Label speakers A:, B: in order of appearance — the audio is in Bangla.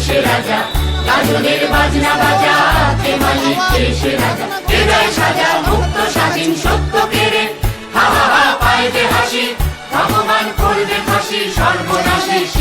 A: দেশে
B: রাজা। গাজনের বাজনা বাজা কে মালিক দেশে রাজা সাজা মুক্ত স্বাধীন সত্য কেড়ে হা হা হা হাসি। ভগবান